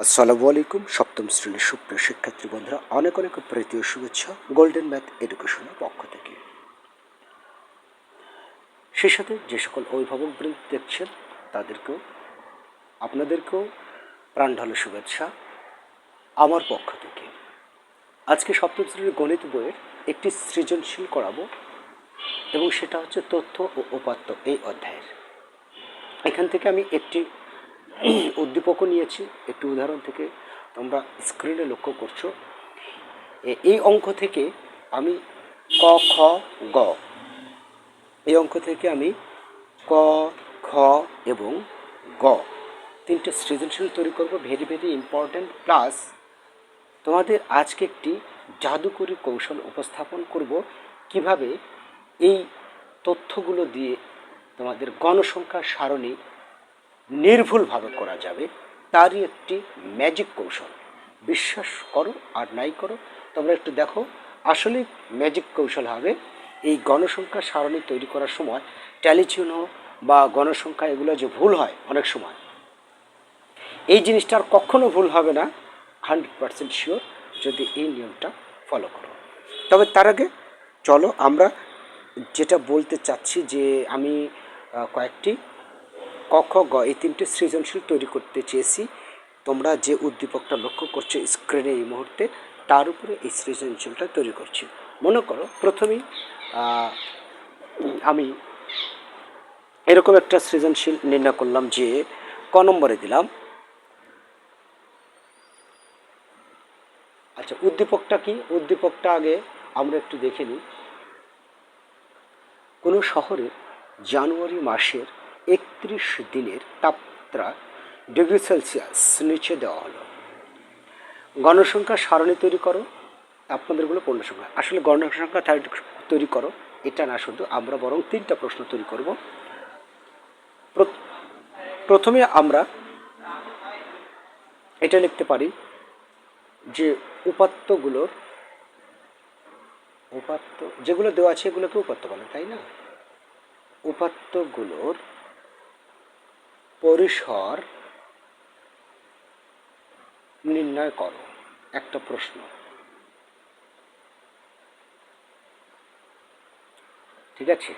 আসসালামু আলাইকুম। সপ্তম শ্রেণির সুপ্রিয় শিক্ষার্থী বন্ধুরা, অনেক অনেক প্রীতীয় শুভেচ্ছা গোল্ডেন ম্যাথ এডুকেশনের পক্ষ থেকে। সেই সাথে যে সকল অভিভাবক বৃন্দ দেখছেন, তাদেরকেও, আপনাদেরকেও প্রাণ ঢালো শুভেচ্ছা আমার পক্ষ থেকে। আজকে সপ্তম শ্রেণির গণিত বইয়ের একটি সৃজনশীল করাবো, এবং সেটা হচ্ছে তথ্য ও উপাত্ত এই অধ্যায়ের। এখান থেকে আমি একটি উদ্দীপকও নিয়েছি। একটি উদাহরণ থেকে তোমরা স্ক্রিনে লক্ষ্য করছ। এই অঙ্ক থেকে আমি ক, খ, গ। এই অঙ্ক থেকে আমি ক, খ এবং গ। তিনটে সৃজনশীল তৈরি করব ভেরি ভেরি ইম্পর্ট্যান্ট প্লাস তোমাদের আজকে একটি জাদুকরী কৌশল উপস্থাপন করব, কীভাবে এই তথ্যগুলো দিয়ে তোমাদের গণসংখ্যার সারণী নির্ভুলভাবে করা যাবে, তারই একটি ম্যাজিক কৌশল। বিশ্বাস করো আর নাই করো, তোমরা একটু দেখো। আসলে ম্যাজিক কৌশল হবে এই গণসংখ্যা সারণী তৈরি করার সময় ট্যালিচিহ্ন বা গণসংখ্যা এগুলো যে ভুল হয় অনেক সময়। এই জিনিসটা আর কখনো ভুল হবে না হান্ড্রেড পার্সেন্ট শিওর যদি এই নিয়মটা ফলো করো। তবে তার আগে চলো আমরা যেটা বলতে চাচ্ছি যে আমি কয়েকটি কক্ষ গ এই তিনটে সৃজনশীল তৈরি করতে চেয়েছি। তোমরা যে উদ্দীপকটা লক্ষ্য করছ স্ক্রিনে এই মুহূর্তে, তার উপরে এই সৃজনশীলটা তৈরি করছি। মনে করো, প্রথমেই আমি এরকম একটা সৃজনশীল নির্ণয় করলাম যে ক নম্বরে দিলাম। আচ্ছা উদ্দীপকটা কি? উদ্দীপকটা আগে আমরা একটু দেখে নিই। কোনো শহরে জানুয়ারি মাসের একত্রিশ দিনের তাপমাত্রা ডিগ্রি সেলসিয়াস নিচে দেওয়া হলো। গণসংখ্যা সারণী তৈরি করো আপনাদেরগুলো পূর্ণ সংখ্যা আসলে গণসংখ্যা তৈরি করো, এটা না শুধু আমরা বরং তিনটা প্রশ্ন তৈরি করব। প্রথমে আমরা এটা লিখতে পারি যে উপাত্তগুলোর, উপাত্ত, যেগুলো দেওয়া আছে এগুলোকে উপাত্ত বলে, তাই না? উপাত্তগুলোর পরিসর নির্ণয় করো। একটা প্রশ্ন। ঠিক আছে?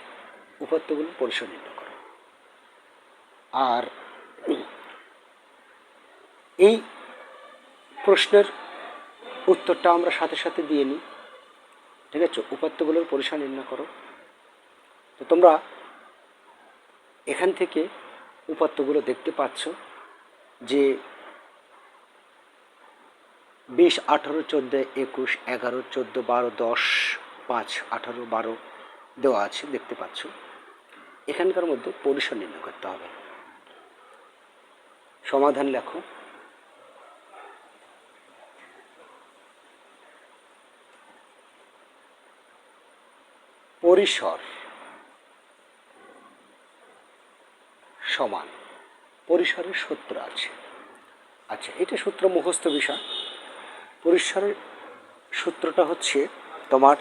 উপাত্তগুলোর পরিসর নির্ণয় করো। আর এই প্রশ্নের উত্তরটা আমরা সাথে সাথে দিয়ে নিই। ঠিক আছে? উপাত্তগুলোর পরিসর নির্ণয় করো। তো তোমরা এখান থেকে উপাত্তগুলো দেখতে পাচ্ছ যে বিশ আঠারো, চোদ্দ, একুশ, এগারো, চোদ্দ, বারো, দশ, পাঁচ, আঠারো, বারো দেওয়া আছে, দেখতে পাচ্ছ। এখানকার মধ্যে পরিসর নির্ণয় করতে হবে। সমাধান লেখো। পরিসর। সমান। পরিসরের সূত্র আছে। আচ্ছা এটা সূত্র মুখস্থ বিষয়। পরিসরের সূত্রটা হচ্ছে তোমার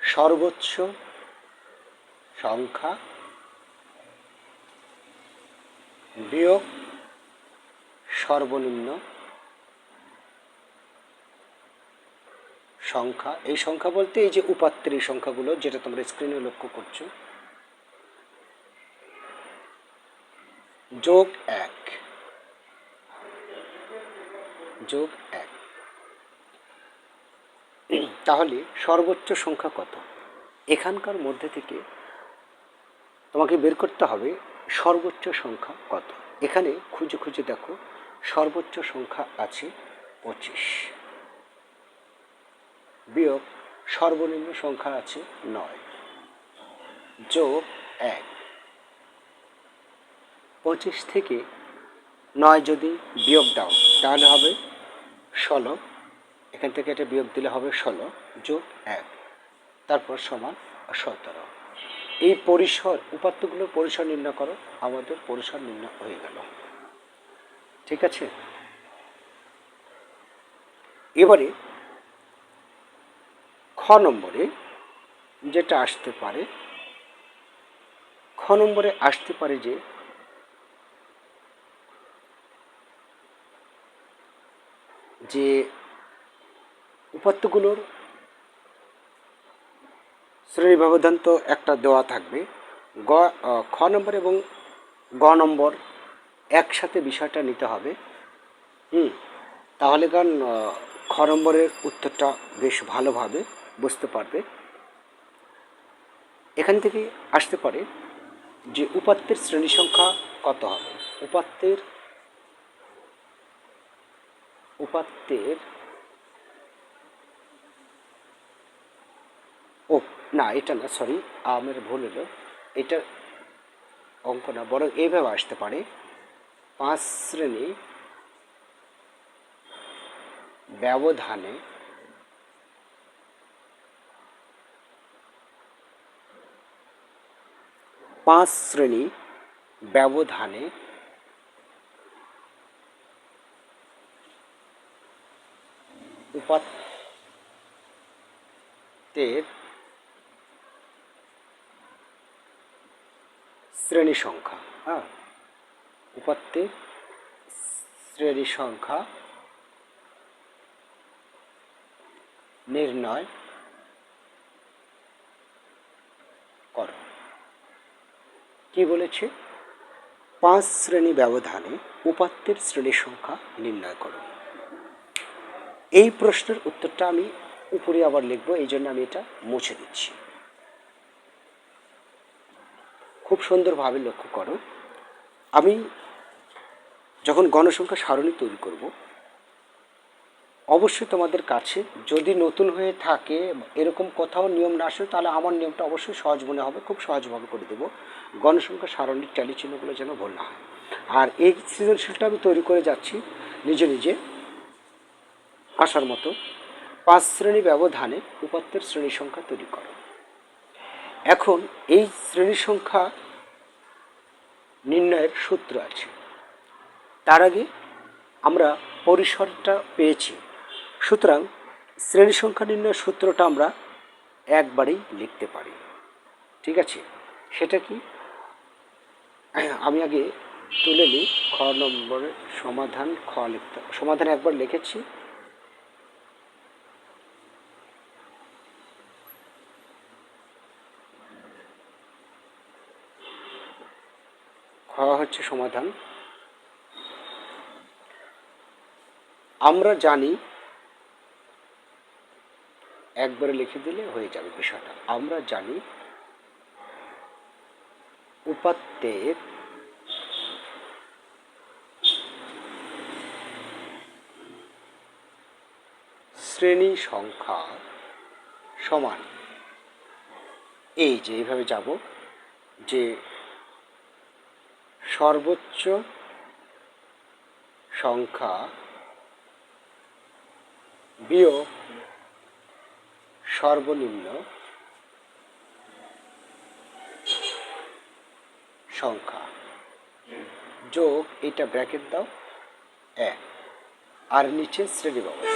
সর্বোচ্চ সংখ্যা বিয়োগ সর্বনিম্ন সংখ্যা। এই সংখ্যা বলতে এই যে উপাত্তের এই সংখ্যাগুলো যেটা তোমরা স্ক্রিনে লক্ষ্য করছ। যোগ এক। যোগ এক। তাহলে সর্বোচ্চ সংখ্যা কত? এখানকার মধ্যে থেকে তোমাকে বের করতে হবে সর্বোচ্চ সংখ্যা কত? এখানে খুঁজে খুঁজে দেখো, সর্বোচ্চ সংখ্যা আছে পঁচিশ। বিয়োগ সর্বনিম্ন সংখ্যা আছে নয়। যোগ এক। পঁচিশ থেকে নয় যদি বিয়োগ দাও, তাহলে হবে ষোলো। এখান থেকে এটা বিয়োগ দিলে হবে ষোলো, যোগ এক। তারপর সমান সতেরো। এই পরিসর, উপাত্তগুলোর পরিসর নির্ণয় করো, আমাদের পরিসর নির্ণয় হয়ে গেল। ঠিক আছে? এবারে নম্বরে যেটা আসতে পারে, খ নম্বরে আসতে পারে যে যে উপাত্তগুলোর শ্রেণি ব্যবধান তো একটা দেওয়া থাকবে। গ খ নম্বর এবং গ নম্বর একসাথে বিষয়টা নিতে হবে। হুম, তাহলে কারণ খ নম্বরের উত্তরটা বেশ ভালোভাবে বুঝতে পারবে। এখান থেকে আসতে পারে যে উপাত্তের শ্রেণি সংখ্যা কত হবে? উপাত্তের উপাত্তের, ও, না, এটা না সরি আমের ভুল হলো। এটা অঙ্ক না, বরং এইভাবে আসতে পারে। পাঁচ শ্রেণি ব্যবধানে পাঁচ শ্রেণি ব্যবধানে উপাত্তের শ্রেণি সংখ্যা হ্যাঁ? উপাত্তের শ্রেণি সংখ্যা নির্ণয় করো কি বলেছে? পাঁচ শ্রেণি ব্যবধানে উপাত্তের শ্রেণি সংখ্যা নির্ণয় করো। এই প্রশ্নের উত্তরটা আমি উপরে আবার লিখব, এই জন্য আমি এটা মুছে দিচ্ছি। খুব সুন্দরভাবে লক্ষ্য করো। আমি যখন গণসংখ্যা সারণী তৈরি করব, অবশ্যই তোমাদের কাছে যদি নতুন হয়ে থাকে, এরকম কোথাও নিয়ম না আসে, তাহলে আমার নিয়মটা অবশ্যই সহজ মনে হবে, খুব সহজভাবে করে দেবো। গণসংখ্যা সারণীর চিহ্নগুলো যেন ভুল না হয়। আর এই সৃজনশীলটা আমি তৈরি করে যাচ্ছি নিজে নিজে আসার মতো। পাঁচ শ্রেণি ব্যবধানে উপাত্তের শ্রেণি সংখ্যা তৈরি করো। এখন এই শ্রেণি সংখ্যা নির্ণয়ের সূত্র আছে। তার আগে আমরা পরিসরটা পেয়েছি। সুতরাং শ্রেণি সংখ্যা নির্ণয়ের সূত্রটা আমরা একবারেই লিখতে পারি। ঠিক আছে? সেটা কি? আমি আগে তুলে নিই, খ নম্বরের সমাধান, খ লিখতে সমাধান একবার লিখেছি। খ হচ্ছে সমাধান। আমরা জানি, একবারে লিখে দিলে হয়ে যাবে বিষয়টা। আমরা জানি উপাত্তের শ্রেণি সংখ্যা সমান। এই যে এইভাবে যাব যে সর্বোচ্চ সংখ্যা বিয়োগ সর্বনিম্ন সংখ্যা। যোগ, এটা ব্র্যাকেট দাও, এক। আর নিচে শ্রেণি ব্যবধান।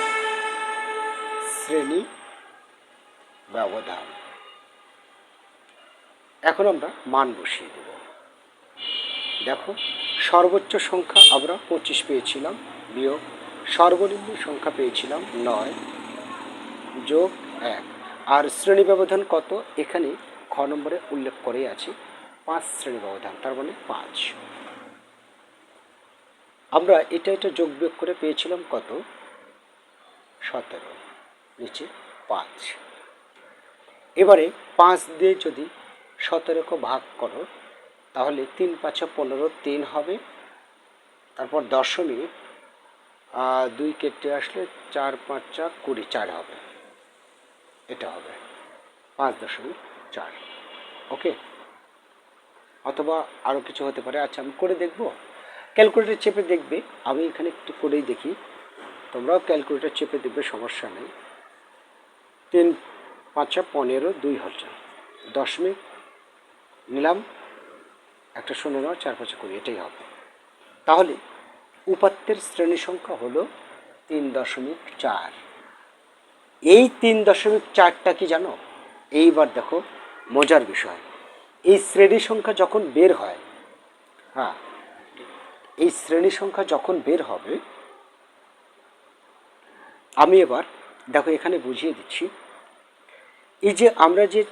শ্রেণি ব্যবধান। এখন আমরা মান বসিয়ে দেব। দেখো, সর্বোচ্চ সংখ্যা আমরা পঁচিশ পেয়েছিলাম, বিয়োগ সর্বনিম্ন সংখ্যা পেয়েছিলাম নয়, যোগ এক। আর শ্রেণি ব্যবধান কত? এখানে খ নম্বরে উল্লেখ করেই আছে। পাঁচ শ্রেণি ব্যবধান, তার মানে পাঁচ। আমরা এটা এটা যোগ বিয়োগ করে পেয়েছিলাম কত? সতেরো, নিচে পাঁচ। এবারে পাঁচ দিয়ে যদি সতেরোকে ভাগ করো, তাহলে তিন পাঁচা পনেরো তিন হবে। তারপর দশমিক দুই কেটে আসলে চার পাঁচা কুড়ি চার হবে। এটা হবে পাঁচ দশমিক চার। ওকে? অথবা আরও কিছু হতে পারে। আচ্ছা আমি করে দেখব। ক্যালকুলেটর চেপে দেখবে। আমি এখানে একটু করেই দেখি। তোমরাও ক্যালকুলেটার চেপে দেখবে, সমস্যা নেই। তিন, পাঁচা, পনেরো, দুই হাজার দশমিক নিলাম। একটা শূন্য নেওয়া চার, পাঁচা, কুড়ি, এটাই হবে। তাহলে উপাত্তের শ্রেণি সংখ্যা হলো তিন দশমিক চার। এই তিন দশমিক চারটা কি জানো? এইবার দেখো, মজার বিষয়। এই শ্রেণি সংখ্যা যখন বের হয় হ্যাঁ এই শ্রেণি সংখ্যা যখন বের হবে, আমি এবার, দেখো এখানে বুঝিয়ে দিচ্ছি। এই যে আমরা যে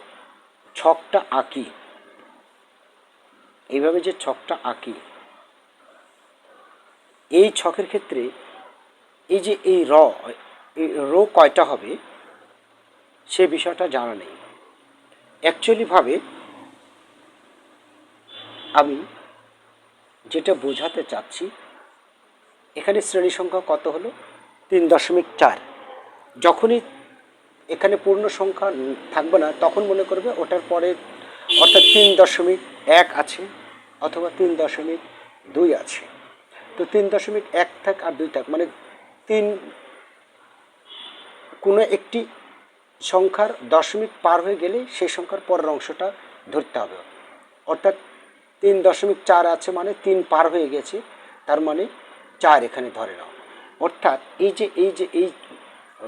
ছকটা আঁকি, এইভাবে যে ছকটা আঁকি, এই ছকের ক্ষেত্রে এই যে এই র, এই রো কয়টা হবে, সে বিষয়টা জানা নেই। অ্যাকচুয়ালিভাবে আমি যেটা বোঝাতে চাচ্ছি, এখানে শ্রেণি সংখ্যা কত হলো? তিন দশমিক চার। যখনই এখানে পূর্ণ সংখ্যা থাকবে না, তখন মনে করবে ওটার পরে অর্থাৎ তিন দশমিক এক আছে অথবা তিন দশমিক দুই আছে। তো তিন দশমিক এক থাক আর দুই থাক মানে তিন কোনো একটি সংখ্যার দশমিক পার হয়ে গেলে সেই সংখ্যার পরের অংশটা ধরতে হবে। অর্থাৎ তিন দশমিক চার আছে মানে তিন পার হয়ে গেছে, তার মানে চার এখানে ধরে নাও। অর্থাৎ এই যে এই যে, এই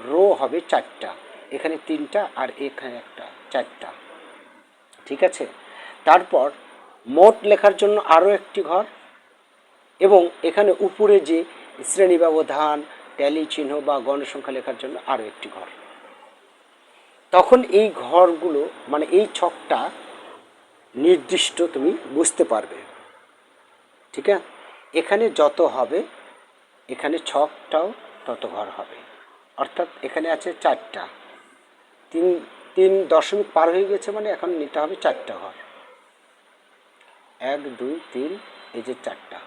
রো হবে চারটা, এখানে তিনটা আর এখানে একটা, চারটা। ঠিক আছে? তারপর মোট লেখার জন্য আরও একটি ঘর এবং এখানে উপরে যে শ্রেণি ব্যবধান ট্যালি চিহ্ন বা গণসংখ্যা লেখার জন্য আরও একটি ঘর। তখন এই ঘরগুলো মানে এই ছকটা নির্দিষ্ট তুমি বুঝতে পারবে। ঠিক আছে? এখানে যত হবে, এখানে ছকটাও তত ঘর হবে। অর্থাৎ এখানে আছে চারটা। তিন তিন দশমিক পার হয়ে গেছে মানে এখন নিতে হবে চারটা ঘর। এক, দুই, তিন, এই যে চারটা।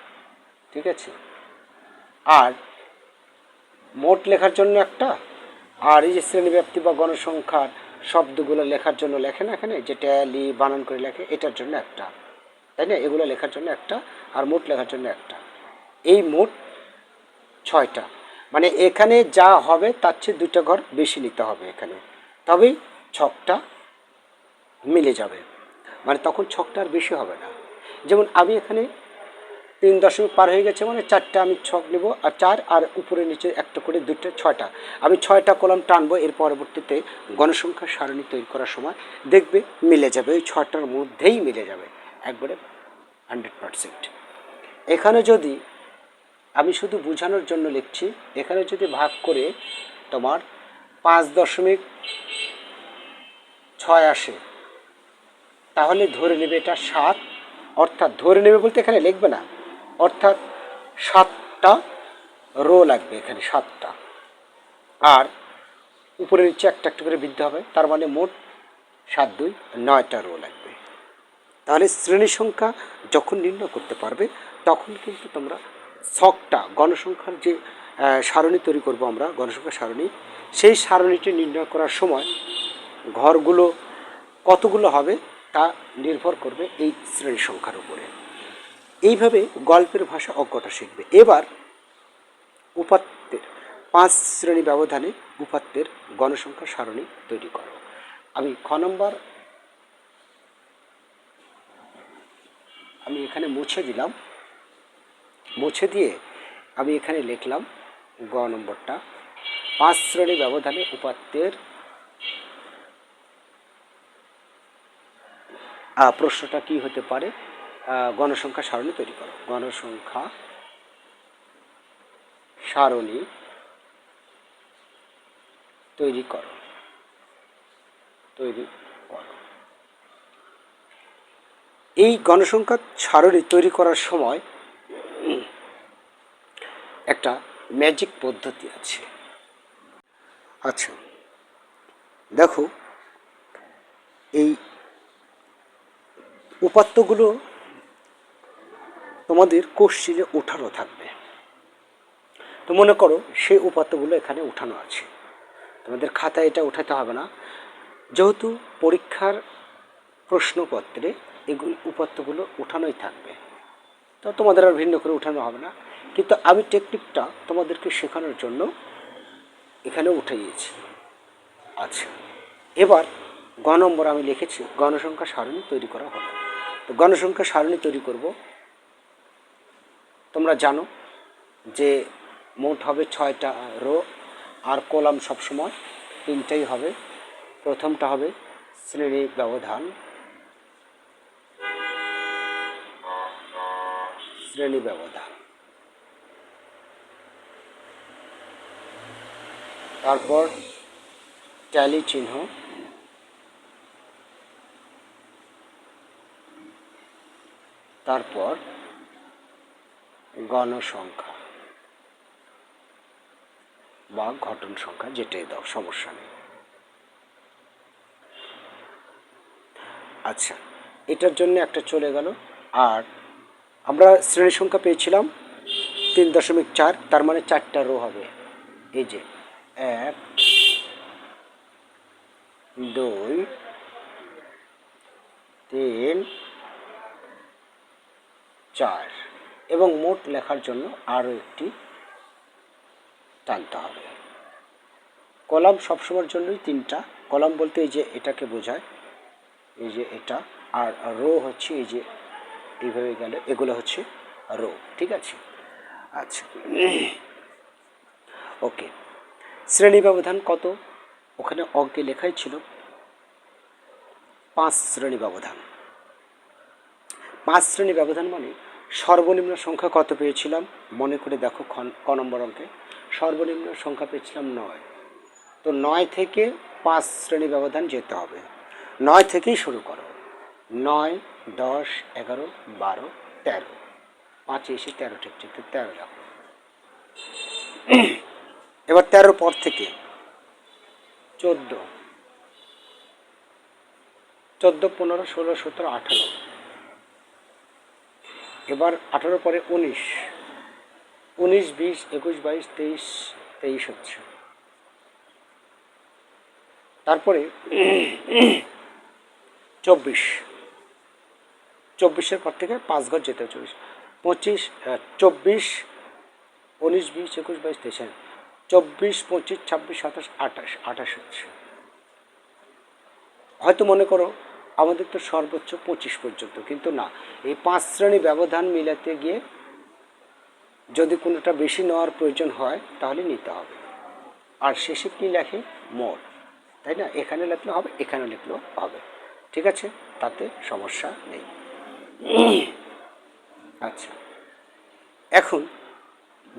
ঠিক আছে? আর মোট লেখার জন্য একটা? আর এই যে শ্রেণীব্যাপ্তি বা গণসংখ্যার শব্দগুলো লেখার জন্য লেখে না এখানে, যে ট্যালি বানান করে লেখে, এটার জন্য একটা। তাই না? এগুলো লেখার জন্য একটা আর মোট লেখার জন্য একটা। এই মোট ছয়টা। মানে এখানে যা হবে তার চেয়ে দুটো ঘর বেশি নিতে হবে এখানে। তবেই ছকটা মিলে যাবে। মানে তখন ছকটা আর বেশি হবে না। যেমন আমি এখানে তিন দশমিক পার হয়ে গেছে মানে চারটা আমি ছক নেব আর চার আর উপরে নিচে একটা করে দুটো ছয়টা। আমি ছয়টা কলম টানবো এর পরবর্তীতে গণসংখ্যা সারণী তৈরি করার সময় দেখবে মিলে যাবে, ওই ছয়টার মধ্যেই মিলে যাবে একবারে হান্ড্রেড পারসেন্ট এখানে যদি আমি শুধু বোঝানোর জন্য লিখছি, এখানে যদি ভাগ করে তোমার পাঁচ দশমিক ছয় আসে, তাহলে ধরে নেবে এটা সাত, অর্থাৎ ধরে নেবে বলতে এখানে লিখবে না। অর্থাৎ সাতটা রো লাগবে এখানে, সাতটা। আর উপরে নিচে একটা একটা করে বৃদ্ধি হবে, তার মানে মোট সাত, দুই, নয়টা রো লাগবে। তাহলে শ্রেণি সংখ্যা যখন নির্ণয় করতে পারবে, তখন কিন্তু তোমরা ছকটা, গণসংখ্যার যে সারণী তৈরি করব আমরা গণসংখ্যা সারণী, সেই সারণীটি নির্ণয় করার সময় ঘরগুলো কতগুলো হবে তা নির্ভর করবে এই শ্রেণি সংখ্যার উপরে। এইভাবে গল্পের ভাষা অজ্ঞতা শিখবে। এবার উপাত্তের পাঁচ শ্রেণি ব্যবধানে উপাত্তের গণসংখ্যা সারণী তৈরি করো। আমি খ নম্বর আমি এখানে মুছে দিলাম। মুছে দিয়ে আমি এখানে লিখলাম গ নম্বরটা। পাঁচ শ্রেণি ব্যবধানে উপাত্তের প্রশ্নটা কি হতে পারে? গণসংখ্যা সারণী তৈরি করো। গণসংখ্যা সারণী তৈরি করো। তৈরি করো। এই গণসংখ্যা সারণী তৈরি করার সময় একটা ম্যাজিক পদ্ধতি আছে। আচ্ছা দেখো, এই উপাত্তগুলো তোমাদের কোশ্চিনে উঠানো থাকবে। তো মনে করো সেই উপাত্তগুলো এখানে উঠানো আছে। তোমাদের খাতায় এটা উঠাতে হবে না। যেহেতু পরীক্ষার প্রশ্নপত্রে এগুলো উপাত্তগুলো উঠানোই থাকবে। তো তোমাদের আর ভিন্ন করে উঠানো হবে না। কিন্তু আমি টেকনিকটা তোমাদেরকে শেখানোর জন্য এখানে উঠাইয়েছি। আচ্ছা এবার গ নম্বর আমি লিখেছি, গণসংখ্যা সারণী তৈরি করা হবে তো গণসংখ্যা সারণী তৈরি করব। তোমরা জানো যে মোট হবে ছয়টা রো আর কলাম সবসময় তিনটাই হবে। প্রথমটা হবে শ্রেণি ব্যবধান। শ্রেণি ব্যবধান। তারপর ট্যালি চিহ্ন। তারপর গণসংখ্যা বা ঘটন সংখ্যা যেটাই দাও, সমস্যা নেই। আচ্ছা এটার জন্য একটা চলে গেল। আর আমরা শ্রেণি সংখ্যা পেয়েছিলাম তিন দশমিক চার, তার মানে চারটা রো হবে। এই যে এক, দুই, তিন, চার। এবং মোট লেখার জন্য আরও একটি টানতে হবে। কলাম সবসময়ের জন্যই তিনটা। কলাম বলতে এই যে এটাকে বোঝায়, এই যে এটা, আর রো হচ্ছে এই যে এইভাবে গেলে, এগুলো হচ্ছে রো, ঠিক আছে? আচ্ছা। ওকে। শ্রেণি ব্যবধান কত? ওখানে অঙ্কে লেখাই ছিল পাঁচ শ্রেণি ব্যবধান পাঁচ শ্রেণি ব্যবধান মানে সর্বনিম্ন সংখ্যা কত পেয়েছিলাম? মনে করে দেখো ক নম্বর অঙ্কে। সর্বনিম্ন সংখ্যা পেয়েছিলাম নয়। তো নয় থেকে পাঁচ শ্রেণি ব্যবধান যেতে হবে। নয় থেকেই শুরু করো। নয়, দশ, এগারো, বারো, তেরো। পাঁচে এসে তেরো ঠিক ঠিক তেরো রাখো। এবার তেরোর পর থেকে চোদ্দ। চোদ্দ, পনেরো, ষোলো, সতেরো, আঠারো। এবার আঠারো পরে উনিশ। উনিশ বিশ একুশ বাইশ তেইশ তেইশ হচ্ছে। তারপরে চব্বিশ। চব্বিশের পর থেকে পাঁচ ঘর যেতে হবে চব্বিশ পঁচিশ আহ, চব্বিশ উনিশ বিশ একুশ বাইশ তেইশ হ্যাঁ। চব্বিশ পঁচিশ ছাব্বিশ সাতাশ আঠাশ আঠাশ হচ্ছে। হয়তো মনে করো আমাদের তো সর্বোচ্চ পঁচিশ পর্যন্ত, কিন্তু না। এই পাঁচ শ্রেণি ব্যবধান মিলাতে গিয়ে যদি কোনোটা বেশি নেওয়ার প্রয়োজন হয়, তাহলে নিতে হবে। আর শেষে কী লেখে? মোট। তাই না? এখানে লিখলে হবে, এখানে লিখলেও হবে। ঠিক আছে? তাতে সমস্যা নেই। আচ্ছা। এখন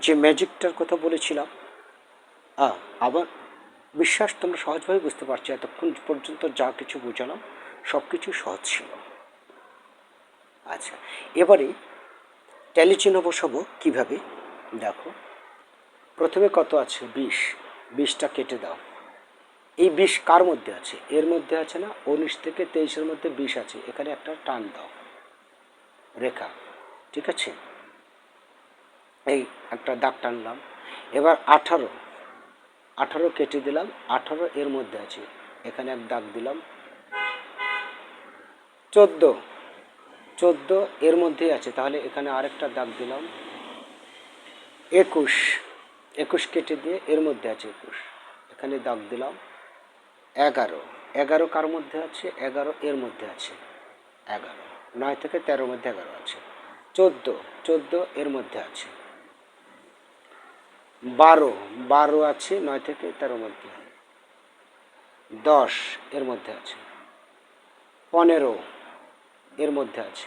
যে ম্যাজিকটার কথা বলেছিলাম আবার বিশ্বাস তোমরা সহজভাবে বুঝতে পারছ, এতক্ষণ পর্যন্ত যা কিছু বোঝালাম। সব কিছু সহজ ছিল। আচ্ছা এবারে ট্যালি চিহ্ন বসাবো কীভাবে? দেখো, প্রথমে কত আছে? বিশ। বিশটা কেটে দাও। এই বিষ কার মধ্যে আছে? এর মধ্যে আছে না? উনিশ থেকে তেইশের মধ্যে বিষ আছে। এখানে একটা টান দাও। রেখা, ঠিক আছে? এই একটা দাগ টানলাম। এবার আঠারো। আঠারো কেটে দিলাম। আঠারো এর মধ্যে আছে। এখানে এক দাগ দিলাম। চোদ্দ। চোদ্দ এর মধ্যেই আছে। তাহলে এখানে আরেকটা দাগ দিলাম। একুশ। একুশ কেটে দিয়ে এর মধ্যে আছে একুশ। এখানে দাগ দিলাম। এগারো। এগারো কার মধ্যে আছে? এগারো এর মধ্যে আছে। এগারো। নয় থেকে তেরোর মধ্যে এগারো আছে। চোদ্দ। চোদ্দ এর মধ্যে আছে। বারো। বারো আছে, নয় থেকে তেরোর মধ্যে। দশ এর মধ্যে আছে। পনেরো। এর মধ্যে আছে।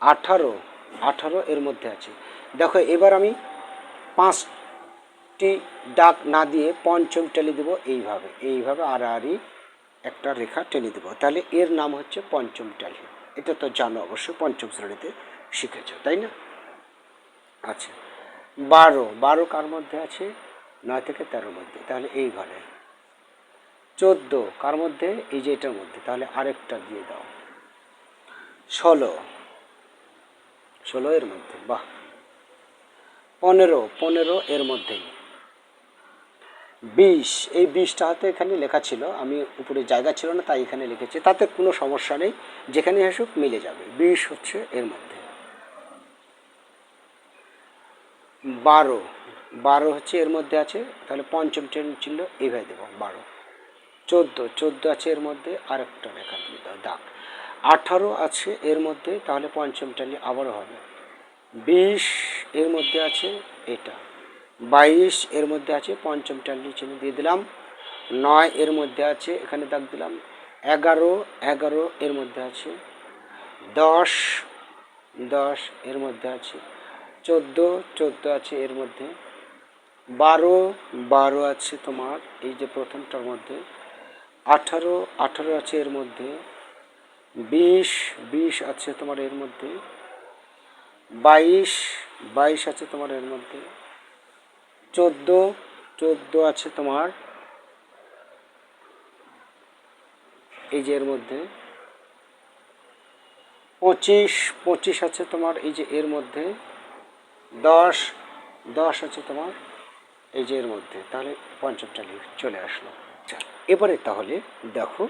আঠারো আঠারো এর মধ্যে আছে। দেখো, এবার আমি পাঁচটি ডাক না দিয়ে পঞ্চম টেনে দেবো এইভাবে। এইভাবে আড়াআড়ি একটা রেখা টেনে দেবো। তাহলে এর নাম হচ্ছে পঞ্চম টালি। এটা তো জানো অবশ্যই পঞ্চম শ্রেণীতে শিখেছ, তাই না? আচ্ছা বারো। বারো কার মধ্যে আছে? নয় থেকে তেরোর মধ্যে। তাহলে এই ঘরে চোদ্দ। কার মধ্যে? এই যে এটার মধ্যে। তাহলে আরেকটা দিয়ে দাও। ষোলো। ষোলো এর মধ্যে। বাহ। পনেরো। পনেরো এর মধ্যেই। বিশ। এই বিশটা হাতে এখানে লেখা ছিল। আমি উপরে জায়গা ছিল না, তাই এখানে লিখেছি। তাতে কোনো সমস্যা নেই। যেখানে আসুক মিলে যাবে। বিশ হচ্ছে এর মধ্যে। বারো। বারো হচ্ছে এর মধ্যে আছে। তাহলে পঞ্চম ট্রেন ছিল। এইভাবে দেবো। বারো। চোদ্দ চোদ্দ আছে এর মধ্যে আরেকটা লেখা দিয়ে দাও, দাগ। আঠারো আছে এর মধ্যে, তাহলে পঞ্চম টালি আবারও হবে। বিশ এর মধ্যে আছে এটা। বাইশ এর মধ্যে আছে পঞ্চম টালি চিহ্ন দিয়ে দিলাম। নয় এর মধ্যে আছে, এখানে দাগ দিলাম। এগারো এগারো এর মধ্যে আছে। দশ দশ এর মধ্যে আছে। চোদ্দ চোদ্দ আছে এর মধ্যে। বারো বারো আছে তোমার, এই যে প্রথমটার মধ্যে। আঠারো আঠারো আছে এর মধ্যে, বিশ বিশ আছে তোমার এর মধ্যে, বাইশ বাইশ আছে তোমার এর মধ্যে, চোদ্দ চোদ্দ আছে তোমার, এই যে এর মধ্যে, পঁচিশ পঁচিশ আছে তোমার এই যে এর মধ্যে, দশ দশ আছে তোমার এই যে এর মধ্যে, তাহলে পঞ্চমটা লিখ চলে আসলো। এবারে তাহলে দেখো,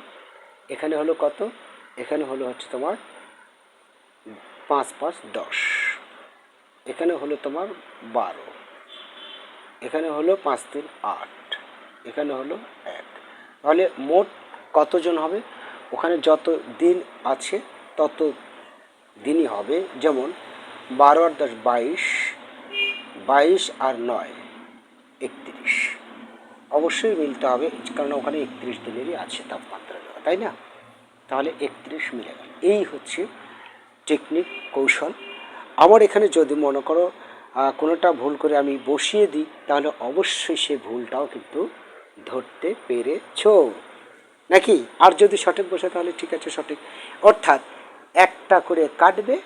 এখানে হলো কত? এখানে হলো হচ্ছে তোমার পাঁচ পাঁচ দশ। এখানে হলো তোমার বারো। এখানে হলো পাঁচ তিন আট। এখানে হলো এক। তাহলে মোট কতজন হবে? ওখানে যত দিন আছে, তত দিনই হবে। যেমন বারো আর দশ, বাইশ। বাইশ আর নয়, একত্রিশ। অবশ্যই মিলতে হবে কারণ ওখানে একত্রিশ দিনেরই আছে তাপমাত্রা তাই না? তাহলে একত্রিশ মিলে গেল। এই হচ্ছে টেকনিক কৌশল। আবার এখানে যদি মনে করো কোনোটা ভুল করে আমি বসিয়ে দিই, তাহলে অবশ্যই সে ভুলটাও কিন্তু ধরতে পেরেছ। নাকি? আর যদি সঠিক বসে, তাহলে ঠিক আছে, সঠিক। অর্থাৎ একটা করে কাটবে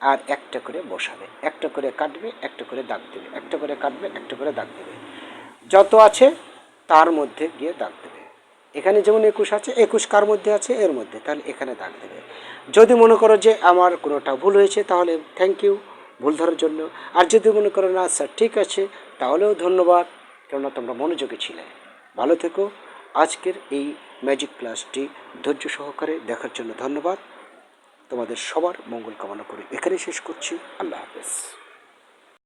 আর একটা করে বসাবে। একটা করে কাটবে, একটা করে দাগ দেবে। একটা করে কাটবে, একটা করে দাগ দেবে। যত আছে তার মধ্যে গিয়ে দাগ দেবে। এখানে যেমন একুশ আছে, একুশ কার মধ্যে আছে? এর মধ্যে। তাহলে এখানে দাগ দেবে। যদি মনে করো যে আমার কোনোটা ভুল হয়েছে, তাহলে থ্যাংক ইউ ভুল ধরার জন্য। আর যদি মনে করো না স্যার ঠিক আছে, তাহলেও ধন্যবাদ। কেননা তোমরা মনোযোগী ছিলে। ভালো থেকো। আজকের এই ম্যাজিক ক্লাসটি ধৈর্য সহকারে দেখার জন্য ধন্যবাদ। তোমাদের সবার মঙ্গল কামনা করে এখানে শেষ করছি। আল্লাহ হাফেজ।